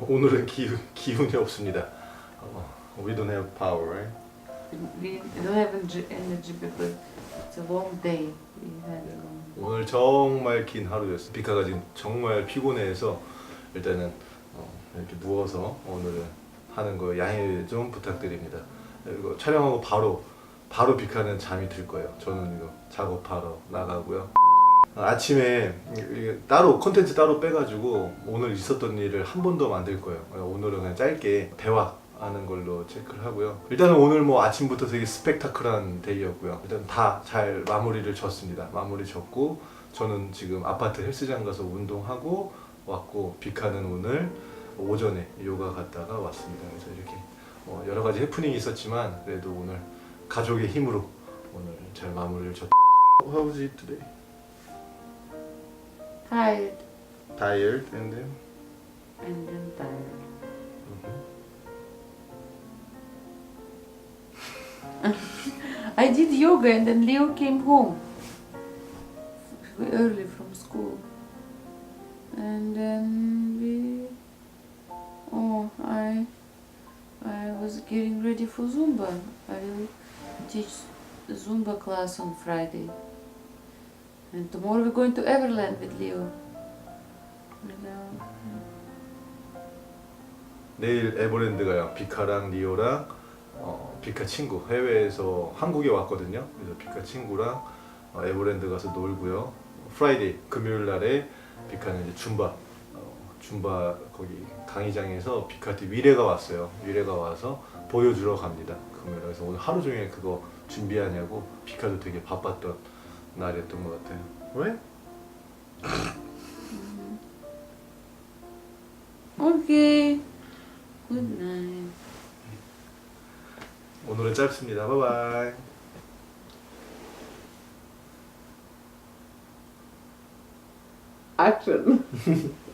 오늘은 기운, 기운이 없습니다. 어, we don't have power, right? We don't have energy, because it's a long day. We had a long. 오늘 정말 긴 하루였어요. 비카가 지금 정말 피곤해서 일단은 어, 이렇게 누워서 오늘은 하는 거 양해 좀 부탁드립니다. 그리고 촬영하고 바로 바로 비카는 잠이 들 거예요. 저는 이거 작업하러 나가고요. 아침에 따로 콘텐츠 따로 빼가지고 오늘 있었던 일을 한 번 더 만들 거예요. 오늘은 그냥 짧게 대화 하는 걸로 체크를 하고요. 일단은 오늘 뭐 아침부터 되게 스펙타클한 데이였고요. 일단 다 잘 마무리를 졌습니다. 마무리 졌고 저는 지금 아파트 헬스장 가서 운동하고 왔고 비카는 오늘 오전에 요가 갔다가 왔습니다. 그래서 이렇게 어, 여러 가지 해프닝이 있었지만 그래도 오늘 가족의 힘으로 오늘 잘 마무리를 졌. How was it today? Tired Tired and then. and then tired. Mm-hmm. I did yoga and then Leo came home early from school. And then we oh I I was getting ready for Zumba. I will teach Zumba class on Friday. And tomorrow we're going to Everland with Leo. 내일 에버랜드 가요. 비카랑 리오랑 어, 비카 친구 해외에서 한국에 왔거든요. 그래서 비카 친구랑 어, 에버랜드 가서 놀고요. 프라이데이 금요일 날에 비카는 이제 줌바 어, 줌바 거기 강의장에서 비카한테 위례가 왔어요. 위례가 와서 보여주러 갑니다. 금요일 그래서 오늘 하루 종일 그거 준비하냐고 비카도 되게 바빴던 날이었던 것 같아요. 왜? Okay. Good night. 오늘은 짧습니다. 바이바이. Action.